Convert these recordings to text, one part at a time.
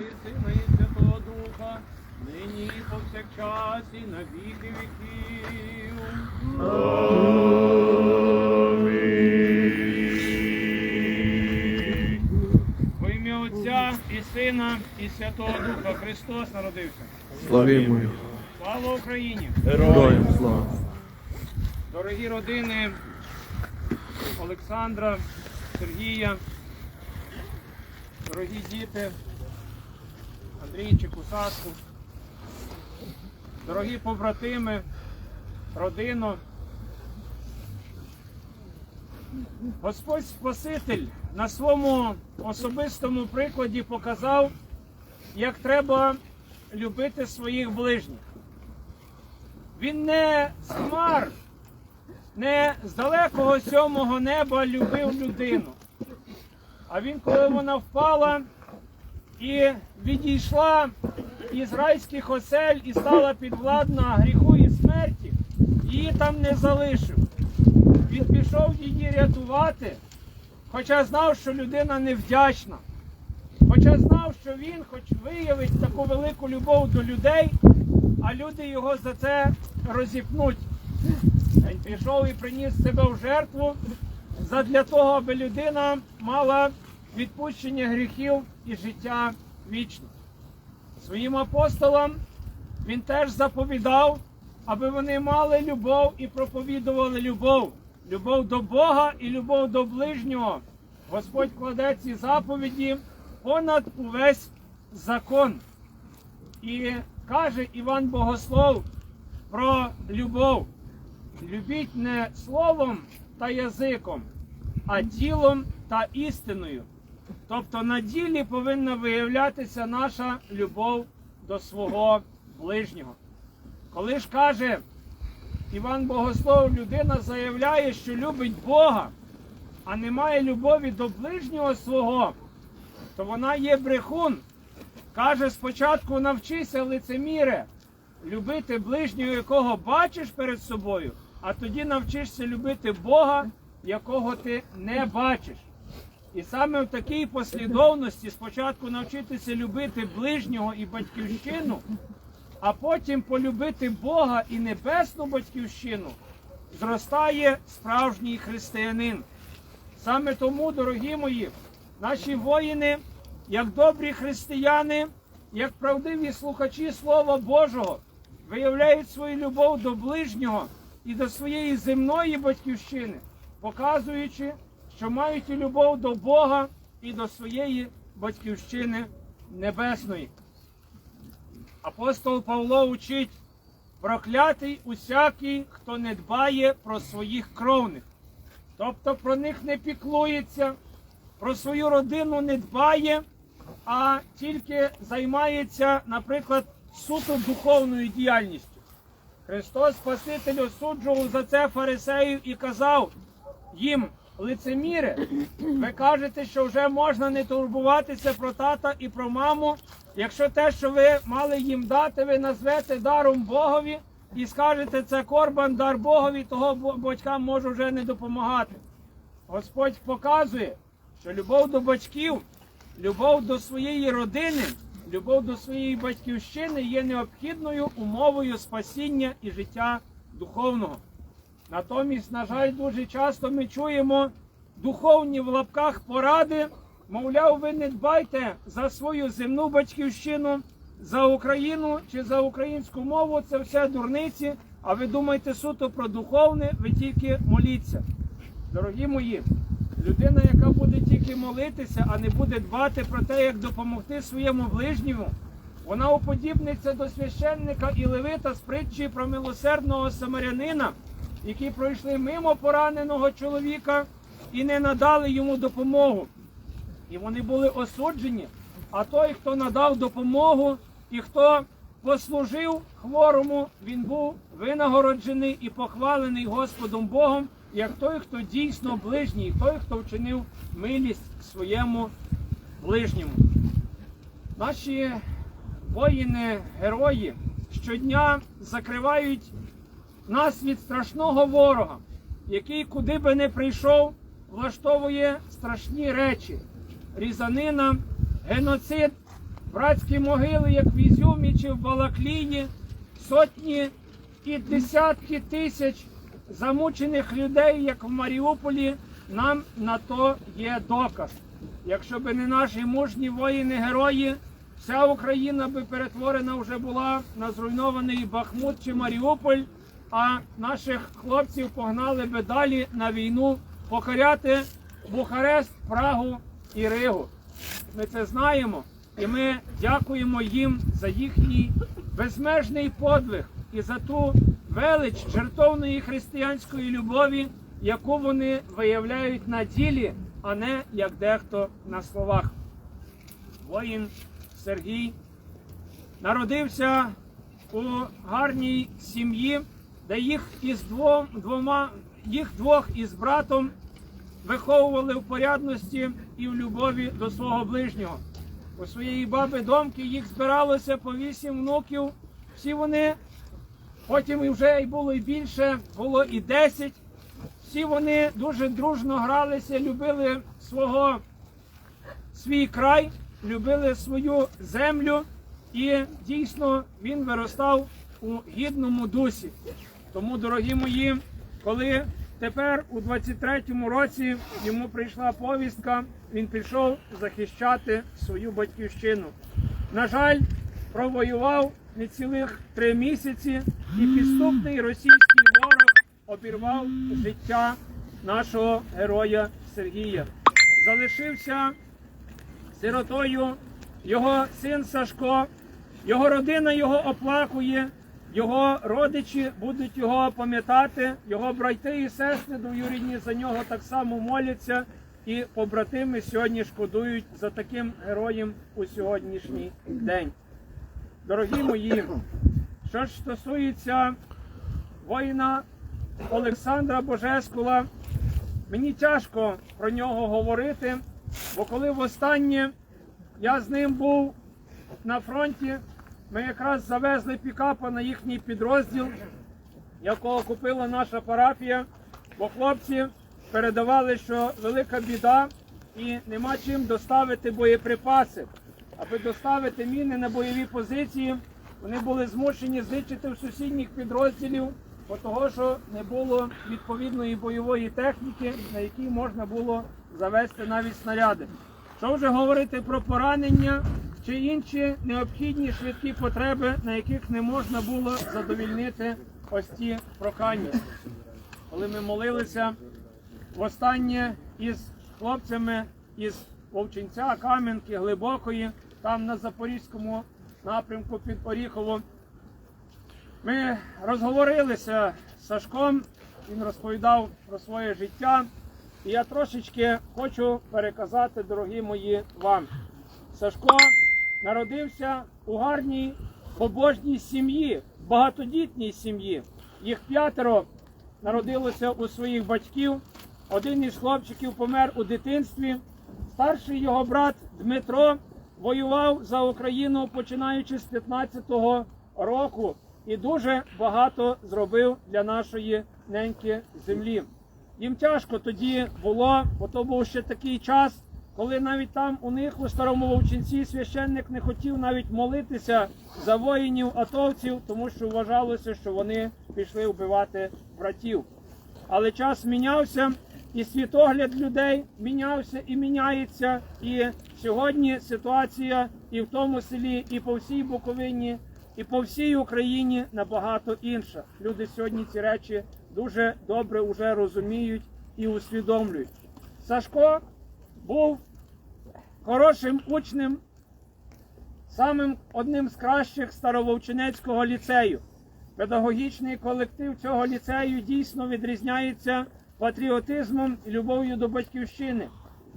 і Сина і Святого Духа, нині і повсякчас і на віки віків. Во ім'я Отця і Сина і Святого Духа Христос народився. Славімо. Слава Україні! Героям слава. Дорогі родини Олександра, Сергія, дорогі діти, Андрійчику, Сашку, дорогі побратими, родино. Господь Спаситель на своєму особистому прикладі показав, як треба любити своїх ближніх. Він не з хмар, не з далекого сьомого неба любив людину. А він, коли вона впала і відійшла із райських осель і стала підвладна гріху і смерті, її там не залишив. Він пішов її рятувати, хоча знав, що людина невдячна. Хоча знав, що він хоч виявить таку велику любов до людей, а люди його за це розіпнуть. Він пішов і приніс себе в жертву задля того, аби людина мала відпущення гріхів і життя вічне. Своїм апостолам він теж заповідав, аби вони мали любов і проповідували любов. Любов до Бога і любов до ближнього. Господь кладе ці заповіді понад увесь закон. І каже Іван Богослов про любов. Любіть не словом та язиком, а ділом та істиною. Тобто на ділі повинна виявлятися наша любов до свого ближнього. Коли ж каже Іван Богослов, людина заявляє, що любить Бога, а не має любові до ближнього свого, то вона є брехун. Каже, спочатку навчися лицеміре, любити ближнього, якого бачиш перед собою, а тоді навчишся любити Бога, якого ти не бачиш. І саме в такій послідовності спочатку навчитися любити ближнього і батьківщину, а потім полюбити Бога і небесну батьківщину, зростає справжній християнин. Саме тому, дорогі мої, наші воїни, як добрі християни, як правдиві слухачі Слова Божого, виявляють свою любов до ближнього і до своєї земної батьківщини, показуючи, що мають любов до Бога і до своєї батьківщини небесної. Апостол Павло учить, проклятий усякий, хто не дбає про своїх кровних, тобто про них не піклується, про свою родину не дбає, а тільки займається, наприклад, суто духовною діяльністю. Христос Спаситель осуджував за це фарисеїв і казав їм, лицеміри, ви кажете, що вже можна не турбуватися про тата і про маму, якщо те, що ви мали їм дати, ви назвете даром Богові і скажете, це корбан, дар Богові, того батькам можу вже не допомагати. Господь показує, що любов до батьків, любов до своєї родини, любов до своєї батьківщини є необхідною умовою спасіння і життя духовного. Натомість, на жаль, дуже часто ми чуємо духовні в лапках поради, мовляв, ви не дбайте за свою земну батьківщину, за Україну чи за українську мову, це все дурниці, а ви думаєте суто про духовне, ви тільки моліться. Дорогі мої, людина, яка буде тільки молитися, а не буде дбати про те, як допомогти своєму ближньому, вона уподібниться до священника і левита з притчі про милосердного самарянина, які пройшли мимо пораненого чоловіка і не надали йому допомогу. І вони були осуджені. А той, хто надав допомогу і хто послужив хворому, він був винагороджений і похвалений Господом Богом, як той, хто дійсно ближній, той, хто вчинив милість своєму ближньому. Наші воїни, герої щодня закривають нас від страшного ворога, який куди би не прийшов, влаштовує страшні речі: різанина, геноцид, братські могили, як в Ізюмі чи в Балаклії, сотні і десятки тисяч замучених людей, як в Маріуполі, нам на то є доказ. Якщо б не наші мужні воїни, герої, вся Україна би перетворена вже була на зруйнований Бахмут чи Маріуполь, а наших хлопців погнали би далі на війну покоряти Бухарест, Прагу і Ригу. Ми це знаємо, і ми дякуємо їм за їхній безмежний подвиг і за ту велич жертовної християнської любові, яку вони виявляють на ділі, а не як дехто на словах. Воїн Сергій народився у гарній сім'ї, де їх із двом, двома, їх двох із братом виховували в порядності і в любові до свого ближнього. У своєї баби домки їх збиралося по вісім внуків. Всі вони, потім і вже і було і більше, було і десять. Всі вони дуже дружно гралися, любили свого свій край, любили свою землю, і дійсно він виростав у гідному дусі. Тому, дорогі мої, коли тепер у 23-му році йому прийшла повістка, він пішов захищати свою батьківщину. На жаль, провоював не цілих три місяці, і підступний російський ворог обірвав життя нашого героя Сергія. Залишився сиротою його син Сашко, його родина його оплакує, його родичі будуть його пам'ятати, його брати і сестри двоюрідні за нього так само моляться, і побратими сьогодні шкодують за таким героєм у сьогоднішній день. Дорогі мої, що ж стосується воїна Олександра Божескула, мені тяжко про нього говорити, бо коли востаннє я з ним був на фронті, ми якраз завезли пікапа на їхній підрозділ, якого купила наша парафія, бо хлопці передавали, що велика біда і нема чим доставити боєприпаси. Аби доставити міни на бойові позиції, вони були змушені зичити в сусідніх підрозділів, бо того, що не було відповідної бойової техніки, на якій можна було завести навіть снаряди. Що вже говорити про поранення чи інші необхідні швидкі потреби, на яких не можна було задовільнити ось ці прохання. Коли ми молилися востаннє із хлопцями із Вовчинця, Кам'янки, Глибокої, там на Запорізькому напрямку під Оріхово. Ми розговорилися з Сашком, він розповідав про своє життя. І я трошечки хочу переказати, дорогі мої, вам. Сашко народився у гарній побожній сім'ї, багатодітній сім'ї. Їх п'ятеро народилося у своїх батьків. Один із хлопчиків помер у дитинстві. Старший його брат Дмитро воював за Україну починаючи з 15-го року і дуже багато зробив для нашої неньки землі. Їм тяжко тоді було, бо то був ще такий час, коли навіть там у них у старому вовчинці священник не хотів навіть молитися за воїнів атовців, тому що вважалося, що вони пішли вбивати братів. Але час мінявся, і світогляд людей мінявся і міняється. І сьогодні ситуація і в тому селі, і по всій Буковині, і по всій Україні набагато інша. Люди сьогодні ці речі дуже добре вже розуміють і усвідомлюють. Сашко був хорошим учнем, самим одним з кращих старововчинецького ліцею. Педагогічний колектив цього ліцею дійсно відрізняється патріотизмом і любов'ю до батьківщини.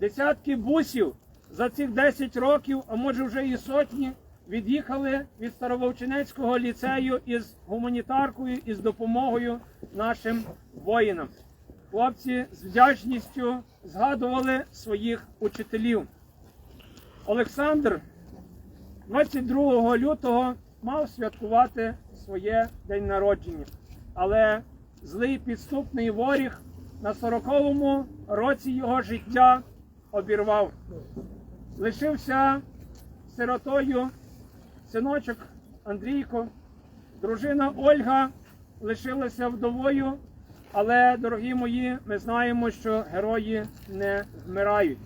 Десятки бусів за цих 10 років, а може вже і сотні, від'їхали від Старововчинецького ліцею із гуманітаркою і з допомогою нашим воїнам. Хлопці з вдячністю згадували своїх учителів. Олександр 22 лютого мав святкувати своє день народження, але злий підступний воріг на 40-му році його життя обірвав. Лишився сиротою синочок Андрійко, дружина Ольга лишилася вдовою, але, дорогі мої, ми знаємо, що герої не вмирають.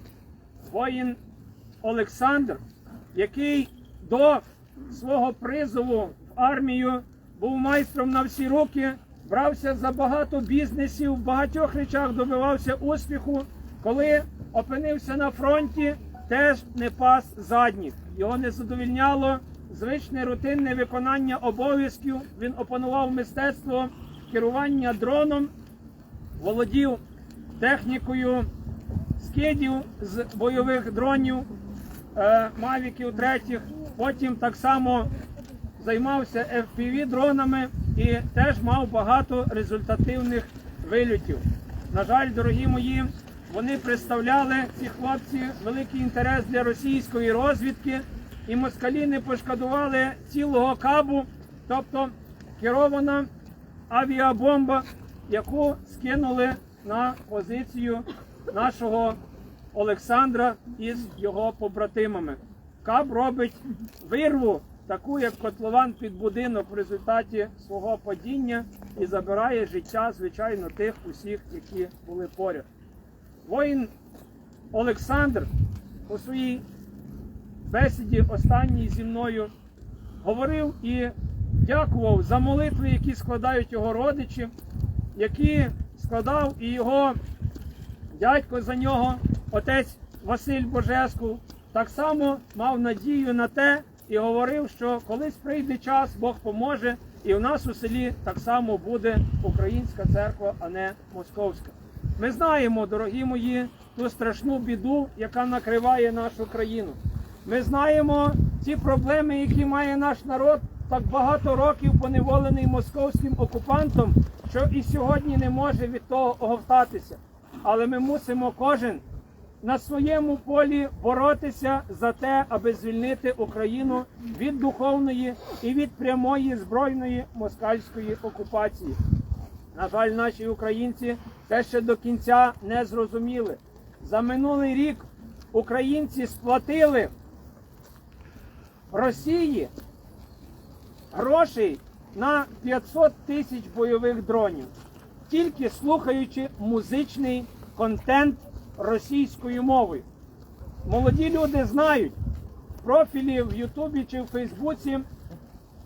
Воїн Олександр, який до свого призову в армію був майстром на всі руки, брався за багато бізнесів, в багатьох речах добивався успіху. Коли опинився на фронті, теж не пас задніх. Його не задовільняло звичне рутинне виконання обов'язків. Він опанував мистецтво керування дроном, володів технікою скидів з бойових дронів, е, мавіків третіх. Потім так само займався FPV дронами і теж мав багато результативних вильотів. На жаль, дорогі мої, вони представляли ці хлопці великий інтерес для російської розвідки, і москалі не пошкодували цілого кабу, тобто керована авіабомба, яку скинули на позицію нашого Олександра із його побратимами. Каб робить вирву, таку як котлован під будинок в результаті свого падіння і забирає життя, звичайно, тих усіх, які були поряд. Воїн Олександр у своїй бесіді останній зі мною говорив і дякував за молитви, які складають його родичі, які складав і його дядько за нього, отець Василь Божеску, так само мав надію на те і говорив, що колись прийде час, Бог поможе, і в нас у селі так само буде українська церква, а не московська. Ми знаємо, дорогі мої, ту страшну біду, яка накриває нашу країну. Ми знаємо ті проблеми, які має наш народ, так багато років поневолений московським окупантом, що і сьогодні не може від того оговтатися. Але ми мусимо кожен на своєму полі боротися за те, аби звільнити Україну від духовної і від прямої збройної москальської окупації. На жаль, наші українці те ще до кінця не зрозуміли. За минулий рік українці сплатили Росії грошей на 500 тисяч бойових дронів, тільки слухаючи музичний контент російською мовою. Молоді люди знають в профілі в Ютубі чи в Фейсбуці,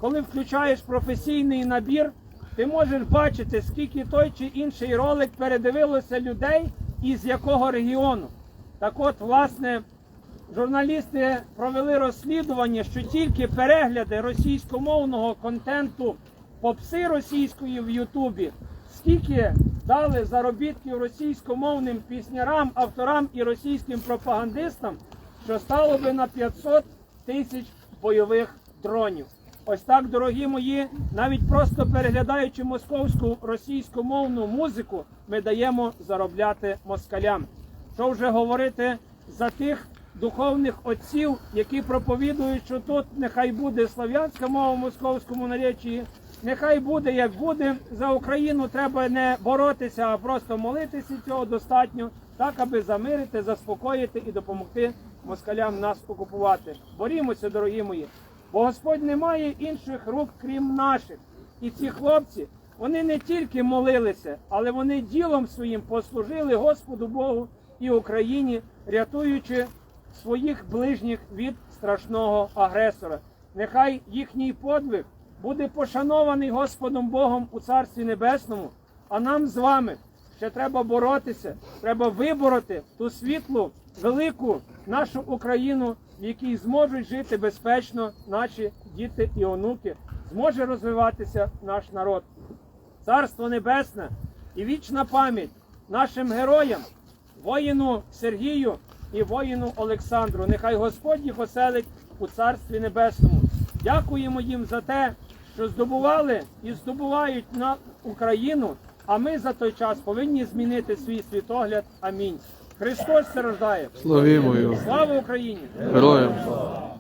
коли включаєш професійний набір, ти можеш бачити, скільки той чи інший ролик передивилося людей і з якого регіону. Так от, власне, журналісти провели розслідування, що тільки перегляди російськомовного контенту попси російської в Ютубі, скільки дали заробітків російськомовним піснярам, авторам і російським пропагандистам, що стало би на 500 тисяч бойових дронів. Ось так, дорогі мої, навіть просто переглядаючи московську російськомовну музику, ми даємо заробляти москалям. Що вже говорити за тих духовних отців, які проповідують, що тут нехай буде слав'янська мова в московському наречії, нехай буде як буде. За Україну треба не боротися, а просто молитися цього достатньо, так аби замирити, заспокоїти і допомогти москалям нас окупувати. Борімося, дорогі мої, бо Господь не має інших рук, крім наших. І ці хлопці, вони не тільки молилися, але вони ділом своїм послужили Господу Богу і Україні, рятуючи своїх ближніх від страшного агресора. Нехай їхній подвиг буде пошанований Господом Богом у Царстві Небесному. А нам з вами ще треба боротися, треба вибороти ту світлу, велику нашу Україну, в якій зможуть жити безпечно наші діти і онуки, зможе розвиватися наш народ. Царство Небесне і вічна пам'ять нашим героям, воїну Сергію і воїну Олександру. Нехай Господь їх оселить у Царстві Небесному. Дякуємо їм за те, що здобували і здобувають на Україну. А ми за той час повинні змінити свій світогляд. Амінь. Христос страждає. Слава Україні! Героям слава.